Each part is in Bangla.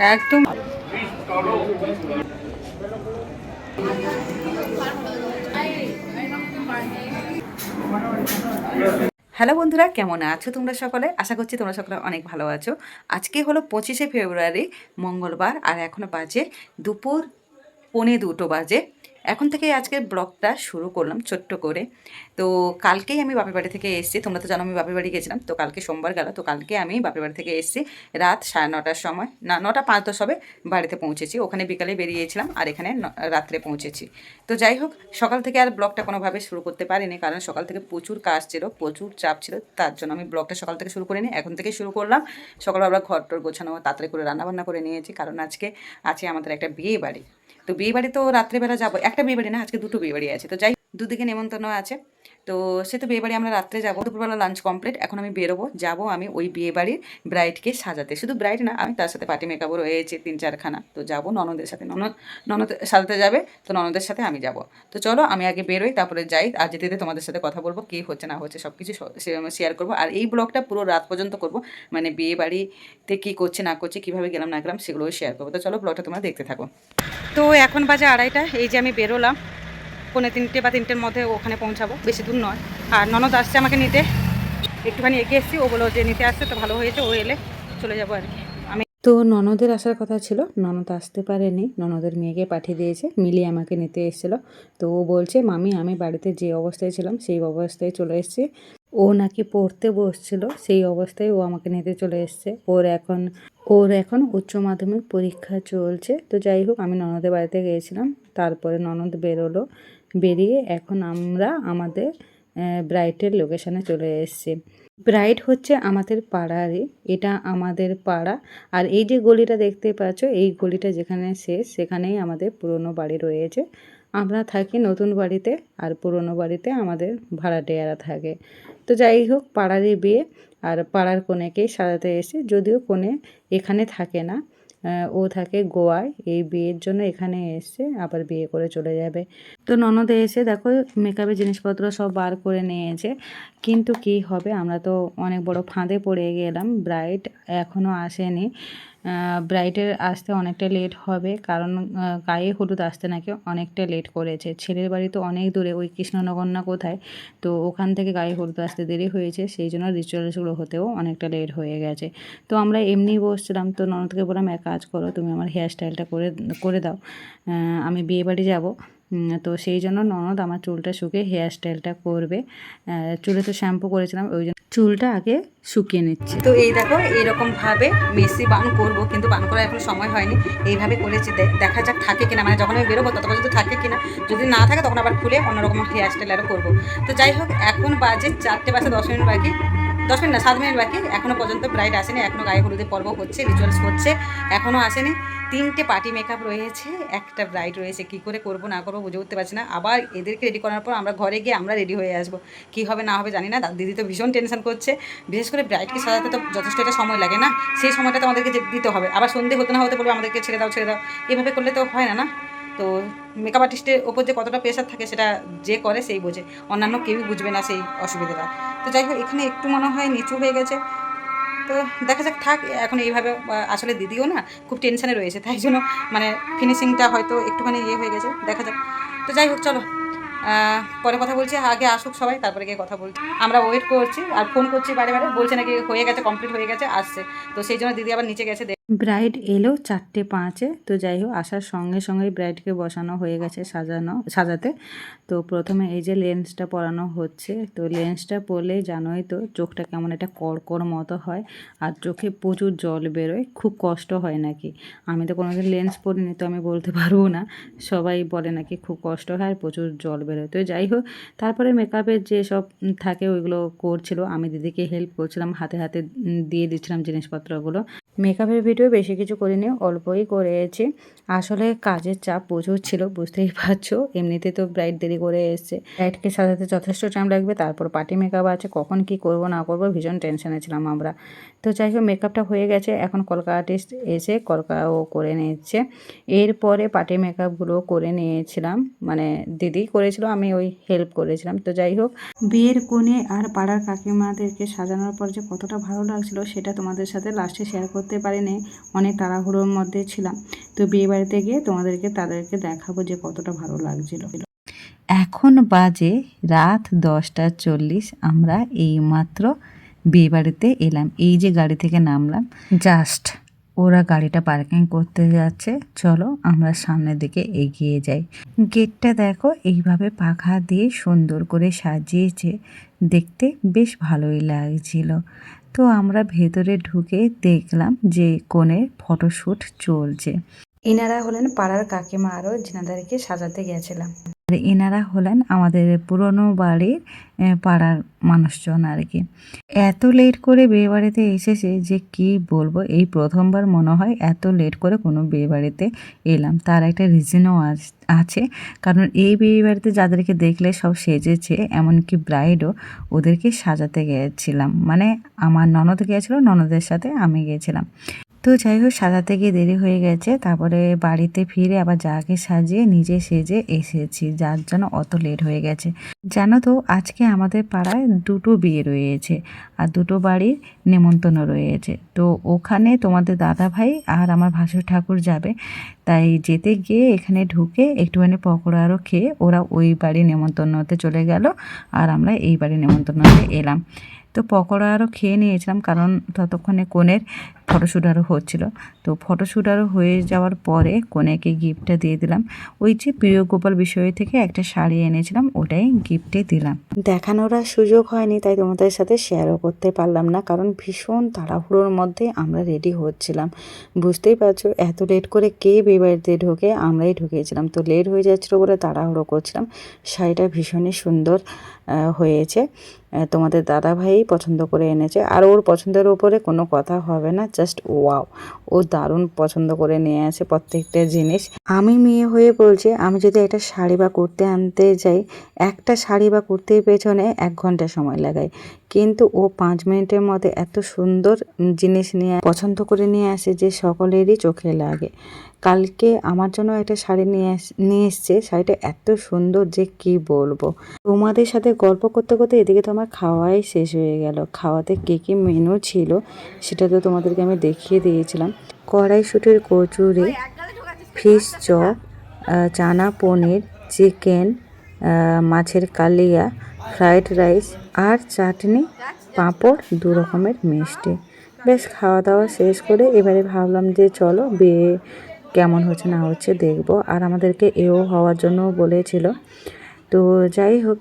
একদম। হ্যালো বন্ধুরা, কেমন আছো তোমরা সকলে? আশা করছি তোমরা সকলে অনেক ভালো আছো। আজকে হলো পঁচিশে ফেব্রুয়ারি, মঙ্গলবার, আর এখনও বাজে দুপুর পৌনে দুটো বাজে। এখন থেকে আজকে ব্লগটা শুরু করলাম ছোট্ট করে। তো কালকেই আমি বাপের বাড়ি থেকে এসেছি। তোমরা তো জানো আমি বাপের বাড়ি গেছিলাম। তো কালকে সোমবার গেল। তো কালকে আমি বাপের বাড়ি থেকে এসেছি রাত সাড়ে নটার সময়। না, নটা পাঁচ দশ হবে। বাড়িতে পৌঁছেছি। ওখানে বিকালে বেরিয়েছিলাম আর এখানে রাত্রে পৌঁছেছি। তো যাই হোক, সকাল থেকে আর ব্লগটা কোনোভাবে শুরু করতে পারিনি। কারণ সকাল থেকে প্রচুর কাজ ছিল, প্রচুর চাপ ছিল। তার জন্য আমি ব্লগটা সকাল থেকে শুরু করিনি। এখন থেকে শুরু করলাম। সকালবেলা ঘর টর গোছানো, তাড়াতাড়ি করে রান্নাবান্না করে নিয়েছি। কারণ আজকে আছে আমাদের একটা বিয়ে বাড়ি তো বিয়ে বাড়ি তো রাত্রেবেলা যাব। একটা বিয়ে বাড়ি না, আজকে দুটো বিয়ে বাড়ি আছে। তো যাই দুদিকে নেমন্তন্ন আছে। তো সে তো বিয়েবাড়ি আমরা রাত্রে যাব, দুপুরবেলা লাঞ্চ কমপ্লিট এখন আমি বেরোবো, যাব আমি ওই বিয়েবাড়ির ব্রাইডকে সাজাতে। শুধু ব্রাইড না, আমি তার সাথে পার্টি মেকআপও রয়েছে তিন চারখানা। তো যাব ননদের সাথে, ননদ ননদ সাজাতে যাবে, তো ননদের সাথে আমি যাব। তো চলো, আমি আগে বেরোই, তারপরে যাই, আর যেতে যেতে তোমাদের সাথে কথা বলব, কী হচ্ছে না হচ্ছে সব কিছু শেয়ার করব। আর এই ব্লগটা পুরো রাত পর্যন্ত করব মানে বিয়ে বাড়িতে কী করছে, না করছে, কীভাবে গেলাম, না গেলাম, সেগুলোও শেয়ার করব। তো চলো ব্লগটা তোমরা দেখতে থাকো। তো এখন বাজে আড়াইটা, এই যে আমি বেরোলাম। পৌনে তিনটে বা তিনটের মধ্যে ওখানে পৌঁছাবো। বেশি দূর নয়। আর ননদ আসছে আমাকে নিতে। একটুখানি এগিয়ে এসেছি। ও বলো যে নিতে আসছে তো ভালো হয়েছে। ও এলে চলে যাব আর কি। তো ননদের আসার কথা ছিল। ননদ আসতে পারেনি। ননদের মেয়েকে পাঠিয়ে দিয়েছে। মিলি আমাকে নিতে এসেছিল। তো ও বলছে, মামি, আমি বাড়িতে যে অবস্থায় ছিলাম, সেই অবস্থায় চলে এসেছি। ও নাকি পড়তে বসছিল, সেই অবস্থায় ও আমাকে নিতে চলে এসছে। ওর এখন ওর এখন উচ্চ মাধ্যমিক পরীক্ষা চলছে। তো যাই হোক, আমি ননদের বাড়িতে গিয়েছিলাম। তারপরে ননদ বেরোলো। বেরিয়ে এখন আমরা আমাদের ব্রাইটের লোকেশানে চলে এসেছি। ব্রাইট হচ্ছে আমাদের পাড়ারই, এটা আমাদের পাড়া। আর এই যে গলিটা দেখতে পাচ্ছ, এই গলিটা যেখানে শেষ সেখানেই আমাদের পুরনো বাড়ি রয়েছে। আমরা থাকি নতুন বাড়িতে, আর পুরনো বাড়িতে আমাদের ভাড়াটিয়ারা থাকে। তো যাই হোক, পাড়ারই বিয়ে, আর পাড়ার কনেকেই সাজাতে এসে যদিও কনে এখানে থাকে না। ও থাকে গোয়ায়। এই বিয়ের জন্য এখানে এসে আবার বিয়ে করে চলে যাবে। তো ননদে এসে দেখো মেকআপের জিনিসপত্র সব বার করে নিয়েছে। কিন্তু কি হবে? আমরা তো অনেক বড় ফাঁদে পড়ে গেলাম। ব্রাইট এখনও আসেনি। ব্রাইডের আসতে অনেকটা লেট হবে। কারণ গায়ে হলুদ আসতে নাকি অনেকটা লেট করেছে। ছেলের বাড়ি তো অনেক দূরে, ওই কৃষ্ণনগর না কোথায়? তো ওখান থেকে গায়ে হলুদ আসতে দেরি হয়েছে। সেই জন্য রিচুয়ালসগুলো হতেও অনেকটা লেট হয়ে গেছে। তো আমরা এমনি বসছিলাম। তো ননদকে বললাম, এক কাজ করো, তুমি আমার হেয়ার স্টাইলটা করে করে দাও। আমি বিয়ে বাড়ি যাব। তো সেই জন্য ননদ আমার চুলটা শুকে হেয়ার স্টাইলটা করবে চুলে তো শ্যাম্পু করেছিলাম, ওই জন্য চুলটা আগে শুকিয়ে নিচ্ছি। তো এই দেখো এইরকমভাবে মেসি বান করব, কিন্তু বান করার এখন সময় হয়নি। এইভাবে করেছি দেখা যাক থাকে কিনা। মানে যখন আমি বেরোবো তত যদি থাকে কিনা। যদি না থাকে, তখন আবার খুলে অন্যরকম হেয়ার স্টাইল আরও করব। তো যাই হোক, এখন বাজে চারটে বাজে দশ মিনিট বাকি। দশ মিনিট না, সাত মিনিট বাকি। এখনও পর্যন্ত ব্রাইড আসেনি এখনও গায়ে হলুদের পর্ব হচ্ছে রিচুয়ালস হচ্ছে এখনও আসেনি। তিনটে পার্টি মেকআপ রয়েছে, একটা ব্রাইড রয়েছে, কি করে করব, না করব বুঝে উঠতে পারছি না। আবার এদেরকে রেডি করার পর আমরা ঘরে গিয়ে আমরা রেডি হয়ে আসব। কি হবে, না হবে জানি না দিদি তো ভীষণ টেনশন করছে। বিশেষ করে ব্রাইডকে সাজাতে তো যথেষ্ট একটা সময় লাগে না। সেই সময়টা তো আমাদেরকে দিতে হবে। আবার সন্ধে হতে না হতে বলবে, আমাদেরকে ছেড়ে দাও ছেড়ে দাও। এভাবে করলে তো হয় না না? তো মেকআপ আর্টিস্টের ওপর যে কতটা প্রেশার থাকে সেটা যে করে সেই বোঝে। অন্যান্য কেউই বুঝবে না সেই অসুবিধাটা। তো যাই হোক, এখানে একটু মনে হয় নিচু হয়ে গেছে। তো দেখা যাক, থাক, এখন এইভাবে আসলে দিদিও না খুব টেনশানে রয়েছে, তাই জন্য মানে ফিনিশিংটা হয়তো একটুখানি ইয়ে হয়ে গেছে, দেখা যাক। তো যাই হোক, চলো পরে কথা বলছি, আগে আসুক সবাই, তারপরে গিয়ে কথা বলছি। আমরা ওয়েট করছি, আর ফোন করছি বারে বারে, বলছে নাকি হয়ে গেছে কমপ্লিট হয়ে গেছে, আসছে। তো সেই জন্য দিদি আবার নিচে গেছে ব্রাইড এলো চারটে পাঁচে। তো যাই হোক, আসার সঙ্গে সঙ্গেই ব্রাইডকে বসানো হয়ে গেছে সাজানো, সাজাতে। তো প্রথমে এই যে লেন্সটা পরানো হচ্ছে, তো লেন্সটা পরলে জানোই তো চোখটা কেমন একটা কড়কড় মতো হয় আর চোখে প্রচুর জল বেরোয়, খুব কষ্ট হয় নাকি। আমি তো কোনোদিন লেন্স পরিনি, তো আমি বলতে পারব না। সবাই বলে নাকি খুব কষ্ট হয় আর প্রচুর জল বেরোয়। তো যাই হোক, তারপরে মেকআপের যে সব থাকে ওইগুলো করছিল। আমি দিদিকে হেল্প করছিলাম, হাতে হাতে দিয়ে দিচ্ছিলাম জিনিসপত্রগুলো। মেকআপের ভিডিও বেশি কিছু করিনি, অল্পই করেছি। আসলে কাজের চাপ প্রচুর ছিল, বুঝতেই পারছ। এমনিতে তো ব্রাইড দেরি করে এসছে। ব্রাইডকে সাজাতে যথেষ্ট টাইম লাগবে, তারপর পার্টি মেকআপ আছে, কখন কি করব, না করব, ভীষণ টেনশনে ছিলাম আমরা। তো যাই হোক, মেকআপটা হয়ে গেছে, এখন কলকা আর্টিস্ট এসে কলকাও করে নিচ্ছে। এরপরে পার্টি মেকআপগুলো করে নিয়েছিলাম মানে দিদি করেছিল, আমি ওই হেল্প করেছিলাম। তো যাই হোক, বিয়ের কোণে আর পাড়ার কাকিমাদেরকে সাজানোর পর যে কতটা ভালো লাগছিল, সেটা তোমাদের সাথে লাস্টে শেয়ার করতে পারিনি, অনেক তাড়াহুড়োর মধ্যে ছিলাম। তো বিয়ে বাড়িতে গিয়ে তোমাদেরকে তাদেরকে দেখাবো যে কতটা ভালো লাগছিল। এখন বাজে রাত দশটা চল্লিশ, আমরা এইমাত্র বিয়ে বাড়িতে এলাম। এই যে গাড়ি থেকে নামলাম জাস্ট ওরা গাড়িটা পার্কিং করতে যাচ্ছে। চলো আমরা সামনের দিকে এগিয়ে যাই। গেটটা দেখো, এইভাবে পাখা দিয়ে সুন্দর করে সাজিয়েছে। দেখতে বেশ ভালোই লাগছিল। তো আমরা ভেতরে ঢুকে দেখলাম যে কোণে ফটোশ্যুট চলছে। এনারা হলেন পাড়ার কাকিমা আরও যেনাদেরকে সাজাতে গেছিলাম। আর এনারা হলেন আমাদের পুরনো বাড়ির পাড়ার মানুষজন আর কি। এত লেট করে বিয়ে বাড়িতে এসেছে যে কি বলব, এই প্রথমবার মনে হয় এত লেট করে কোনো বিয়ে বাড়িতে এলাম। তার একটা রিজনও আছে। কারণ এই বিয়ে বাড়িতে যাদেরকে দেখলে সব সেজেছে, এমনকি ব্রাইডও ওদেরকে সাজাতে গিয়েছিলাম মানে আমার ননদ গিয়েছিল ননদের সাথে আমি গিয়েছিলাম তো যাই হোক, সাজাতে গিয়ে দেরি হয়ে গেছে। তারপরে বাড়িতে ফিরে আবার যাকে সাজিয়ে নিজে সেজে এসেছি, যার জন্য অত লেট হয়ে গেছে। জানো তো, আজকে আমাদের পাড়ায় দুটো বিয়ে রয়েছে আর দুটো বাড়ির নেমন্তন্ন রয়েছে। তো ওখানে তোমাদের দাদা ভাই আর আমার ভাসুর ঠাকুর যাবে। তাই যেতে গিয়ে এখানে ঢুকে একটুখানি পকোড়া আরও খেয়ে ওরা ওই বাড়ি নেমন্তন্নতে চলে গেল আর আমরা এই বাড়ি নেমন্তন্নতে এলাম। তো পকোড়া আরও খেয়ে নিয়েছিলাম কারণ ততক্ষণে কোণের ফটোশ্যুট আরও হচ্ছিল। তো ফটোশ্যুট আরও হয়ে যাওয়ার পরে কোনেকে গিফটটা দিয়ে দিলাম। ওই যে প্রিয় গোপাল বিষয় থেকে একটা শাড়ি এনেছিলাম, ওটাই গিফটে দিলাম। দেখানোর আর সুযোগ হয়নি, তাই তোমাদের সাথে শেয়ারও করতে পারলাম না, কারণ ভীষণ তাড়াহুড়োর মধ্যে আমরা রেডি হচ্ছিলাম। বুঝতেই পারছ, এত লেট করে কে বিয়ে বাড়িতে ঢোকে, আমরাই ঢুকিয়েছিলাম তো লেট হয়ে যাচ্ছিল বলে তাড়াহুড়ো করছিলাম। শাড়িটা ভীষণই সুন্দর হয়েছে। তোমাদের দাদা ভাই পছন্দ করে এনেছে, আর ওর পছন্দের উপরে কোনো কথা হবে না জাস্ট ওয়াও ও দারুণ পছন্দ করে নিয়ে আসে প্রত্যেকটা জিনিস। আমি মেয়ে হয়ে বলছি, আমি যদি একটা শাড়ি বা কুর্তি আনতে যাই, একটা শাড়ি বা কুর্তির পেছনে এক ঘণ্টা সময় লাগায় কিন্তু ও পাঁচ মিনিটের মধ্যে এত সুন্দর জিনিস নিয়ে, পছন্দ করে নিয়ে আসে যে সকলেরই চোখে লাগে। কালকে আমার জন্য একটা শাড়ি নিয়ে নিয়ে এসছে। শাড়িটা এত সুন্দর যে কি বলব। তোমাদের সাথে গল্প করতে করতে এদিকে তো আমার খাওয়াই শেষ হয়ে গেল। খাওয়াতে কী কী মেনু ছিল সেটা তো তোমাদেরকে আমি দেখিয়ে দিয়েছিলাম। কড়াইশুটির kachori fish chop chana paneer chicken মাছের কালিয়া ফ্রাইড রাইস আর চাটনি, পাঁপড় দু রকমের মিষ্টি। বেশ খাওয়া দাওয়া শেষ করে এবারে ভাবলাম যে চলো বিয়ে কেমন হচ্ছে না হচ্ছে দেখব। আর আমাদেরকে এও হওয়ার জন্য বলেছিল। তো যাই হোক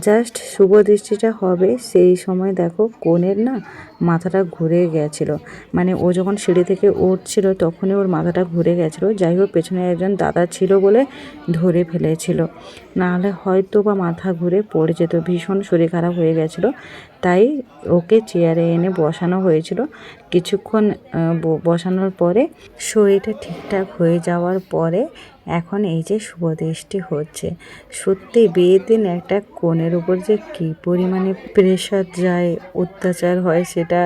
জাস্ট শুভ দৃষ্টিটা হবে সেই সময় দেখো কোণের না মাথাটা ঘুরে গেছিল। মানে ও যখন সিঁড়ি থেকে উঠছিল তখনই ওর মাথাটা ঘুরে গেছিল। যাই হোক, পেছনে একজন দাদা ছিল বলে ধরে ফেলেছিল। নাহলে হয়তো বা মাথা ঘুরে পড়ে যেত, ভীষণ শরীর খারাপ হয়ে গেছিল। তাই ওকে চেয়ারে এনে বসানো হয়েছিল। কিছুক্ষণ বসানোর পরে শরীরটা ঠিকঠাক হয়ে যাওয়ার পরে এখন এই যে শুভদেশটি হচ্ছে সত্যি বিয়ের দিন একটা কোণের উপর যে কী পরিমাণে প্রেশার যায়, অত্যাচার হয় সেটা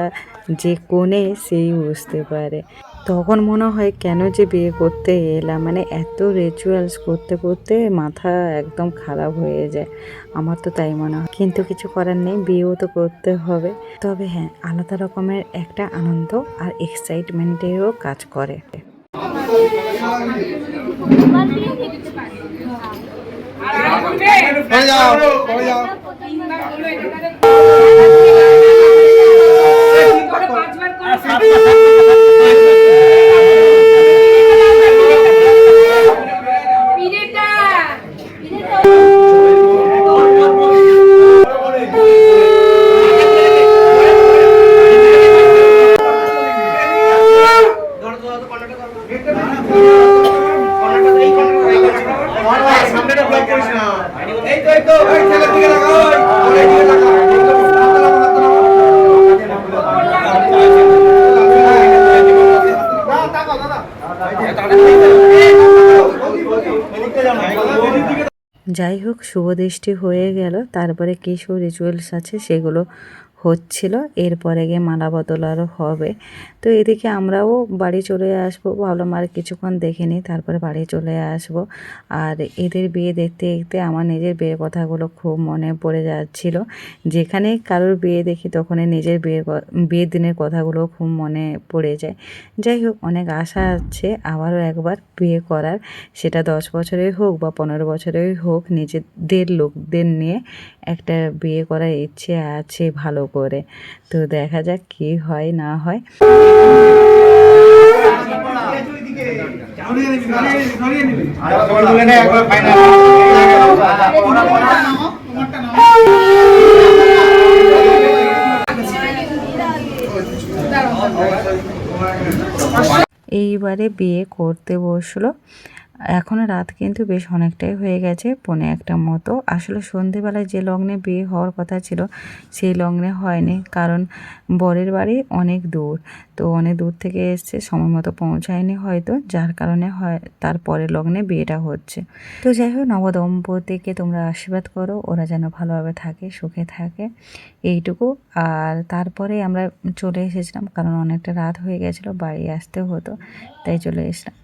যে কোণে সেই বুঝতে পারে। তখন মনে হয় কেন যে বিয়ে করতে এলাম মানে এত রিচুয়ালস করতে করতে মাথা একদম খারাপ হয়ে যায় আমার তো তাই মনে হয় কিন্তু কিছু করার নেই বিয়েও তো করতে হবে তবে হ্যাঁ আলাদা রকমের একটা আনন্দ আর এক্সাইটমেন্টেরও কাজ করে পড়ে যাও পড়ে যাও সামনেটা ব্লক করিস না এই তো এই তো এই ছেলের দিকে তাকাও ওই এই দিকে তাকাও না তাকাও দাদা যাই হোক শুভ দৃষ্টি হয়ে গেল। তারপরে কিছু রিচুয়ালস আছে সেগুলো হচ্ছিল, এরপরে গিয়ে মালা বদল আরও হবে। তো এদিকে আমরাও বাড়ি চলে আসব, ভাবলাম আর কিছুক্ষণ দেখে নিই, তারপরে বাড়ি চলে আসব। আর এদের বিয়ে দেখতে দেখতে আমার নিজের বিয়ের কথাগুলো খুব মনে পড়ে যাচ্ছিল। যেখানে কারোর বিয়ে দেখি তখনই নিজের বিয়ের বিয়ের দিনের কথাগুলো খুব মনে পড়ে যায়। যাই হোক, অনেক আশা আছে আবারও একবার বিয়ে করার। সেটা দশ বছরেই হোক বা পনেরো বছরেই হোক, নিজেদের লোকদের নিয়ে একটা বিয়ে করার ইচ্ছে আছে ভালো করে তো দেখা যাক কী হয় না হয়। এইবারে বিয়ে করতে বসল। এখনও রাত কিন্তু বেশ অনেকটাই হয়ে গেছে, পনে একটা মতো। আসলে সন্ধেবেলায় যে লগ্নে বিয়ে হওয়ার কথা ছিল, সেই লগ্নে হয়নি, কারণ বরের বাড়ি অনেক দূর। তো অনেক দূর থেকে এসছে, সময় মতো পৌঁছায়নি হয়তো, যার কারণে হয় তারপরে লগ্নে বিয়েটা হচ্ছে। তো যাই হোক, নবদম্পতিকে তোমরা আশীর্বাদ করো, ওরা যেন ভালোভাবে থাকে, সুখে থাকে, এইটুকু। আর তারপরে আমরা চলে এসেছিলাম, কারণ অনেকটা রাত হয়ে গেছিল, বাড়ি আসতে হতো, তাই চলে এসলাম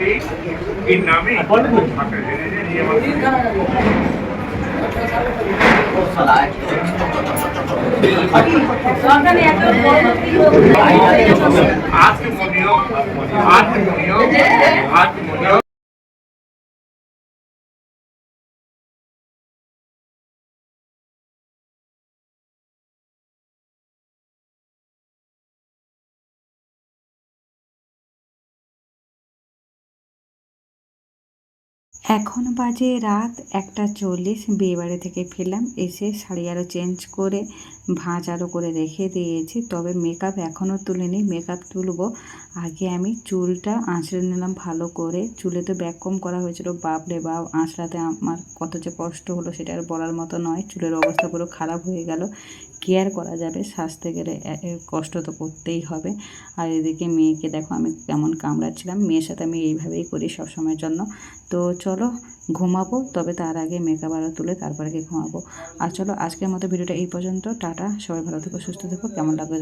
Acá, acá, Vietnamí. Vietnamí. আজকে মনিও আজকে মনিও আজকে মনিও এখন বাজে রাত একটা চল্লিশ, বিয়েবাড়ি থেকে ফিরলাম, এসে শাড়ি আরও চেঞ্জ করে, ভাঁজ আরও করে রেখে দিয়েছি, তবে মেকআপ এখনও তুলিনি মেকআপ তুলবো। আগে আমি চুলটা আঁচড়ে নিলাম ভালো করে, চুলে তো ব্যাক কম করা হয়েছিল, বাপরে বাপ, আঁচড়াতে আমার কত যে কষ্ট হলো, সেটা আর বলার মতো নয়, চুলের অবস্থা পুরো খারাপ হয়ে গেল। কেয়ার করা যাবে সাজতে গেলে কষ্ট তো করতেই হবে। আর এদিকে মেয়েকে দেখো আমি কেমন কামড়াচ্ছিলাম, মেয়ের সাথে আমি এইভাবেই করি সব সময়ের জন্য। তো চলো ঘুমাবো, তবে তার আগে মেকআপ আরও তুলে তারপরে গিয়ে ঘুমাবো। আর চলো আজকের মতো ভিডিওটা এই পর্যন্ত, টাটা, সবাই ভালো থেকো, সুস্থ থেকো, কেমন লাগবে